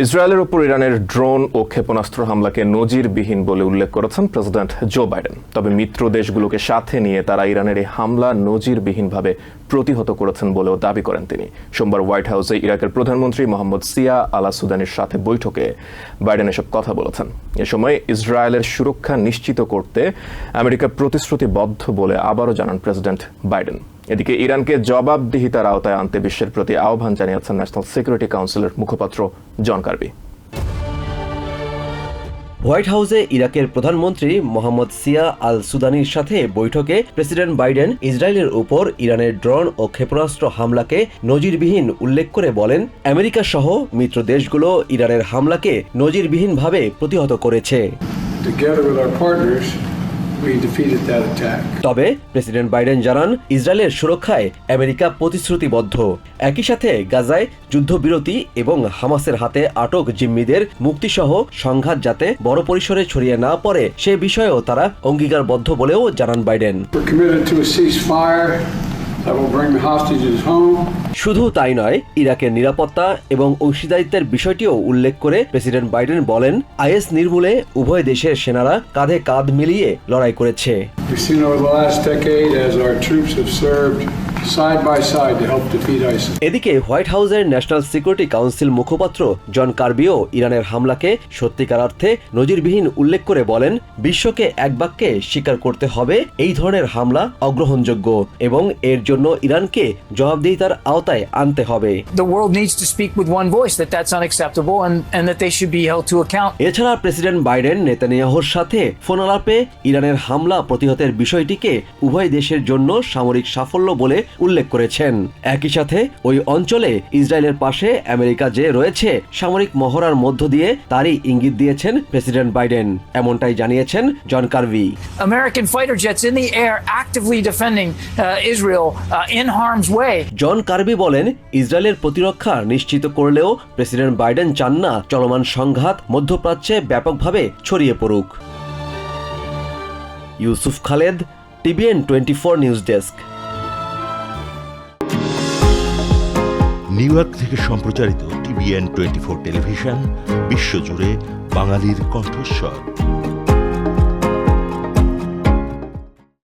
ইসরায়েলের উপর ইরানের ড্রোন ও ক্ষেপণাস্ত্র হামলাকে নজিরবিহীন বলে উল্লেখ করেছেন প্রেসিডেন্ট জো বাইডেন। তবে মিত্র দেশগুলোকে সাথে নিয়ে তারা ইরানের এই হামলা নজিরবিহীনভাবে প্রতিহত করেছেন বলেও দাবি করেন তিনি। সোমবার হোয়াইট হাউসে ইরাকের প্রধানমন্ত্রী মোহাম্মদ সিয়া আলা সুদানের সাথে বৈঠকে বাইডেন এসব কথা বলেছেন। এ সময় ইসরায়েলের সুরক্ষা নিশ্চিত করতে আমেরিকা প্রতিশ্রুতিবদ্ধ বলে আবারও জানান প্রেসিডেন্ট বাইডেন। এদিকে ইরানকে জবাবদিহিতার আওতায় আনতে বিশ্বের প্রতি আহ্বান জানিয়েছেন ন্যাশনাল সিকিউরিটি কাউন্সিলের মুখপাত্র জন কার্বি। হোয়াইট হাউসে ইরাকের প্রধানমন্ত্রী মোহাম্মদ সিয়া আল সুদানির সাথে বৈঠকে প্রেসিডেন্ট বাইডেন ইসরায়েলের উপর ইরানের ড্রোন ও ক্ষেপণাস্ত্র হামলাকে নজিরবিহীন উল্লেখ করে বলেন আমেরিকা সহ মিত্র দেশগুলো ইরানের হামলাকে নজিরবিহীনভাবে প্রতিহত করেছে। তবে প্রেসিডেন্ট বাইডেন জানান ইসরায়েলের সুরক্ষায় আমেরিকা প্রতিশ্রুতিবদ্ধ। একই সাথে গাজায় যুদ্ধবিরতি এবং হামাসের হাতে আটক জিম্মিদের মুক্তিসহ সংঘাত যাতে বড় পরিসরে ছড়িয়ে না পড়ে সে বিষয়েও তারা অঙ্গীকারবদ্ধ বলেও জানান বাইডেন। শুধু তাই নয় ইরাকের নিরাপত্তা এবং অংশীদারিত্বের বিষয়টিও উল্লেখ করে প্রেসিডেন্ট বাইডেন বলেন আইএস নির্মূলে উভয় দেশের সেনারা কাঁধে কাঁধ মিলিয়ে লড়াই করেছে. এদিকে হোয়াইট হাউসের ন্যাশনাল সিকিউরিটি কাউন্সিল মুখপাত্র জন কার্বিও ইরানের হামলাকে সত্যিকার অর্থে নজিরবিহীন উল্লেখ করে বলেন বিশ্বকে এক বাক্যে স্বীকার করতে হবে এই ধরনের হামলা অগ্রহণযোগ্য এবং এর জন্য ইরানকে জবাবদিহিতার আওতায় আনতে হবে. এছাড়া প্রেসিডেন্ট বাইডেন নেতানিয়াহুর সাথে ফোন আলাপে ইরানের হামলা প্রতিহতের বিষয়টিকে উভয় দেশের জন্য সামরিক সাফল্য বলে উল্লেখ করেছেন একই সাথে ওই অঞ্চলে ইসরায়েলের পাশে আমেরিকা যে রয়েছে সামরিক মহড়ার মধ্য দিয়ে তারই ইঙ্গিত দিয়েছেন প্রেসিডেন্ট বাইডেন এমনটাই জানিয়েছেন John Karvy American fighter jets in the air actively defending uh, Israel uh, in harm's way. জন কার্বি বলেন, ইসরায়েলের প্রতিরক্ষা নিশ্চিত করলেও প্রেসিডেন্ট বাইডেন চান না চলমান সংঘাত মধ্যপ্রাচ্যে ব্যাপকভাবে ছড়িয়ে পড়ুক। Yusuf Khaled, TVN twenty four news desk. New York থেকে সম্প্রচারিত টিভিএন টোয়েন্টি ফোর টেলিভিশন, বিশ্বজুড়ে বাঙালির কণ্ঠস্বর।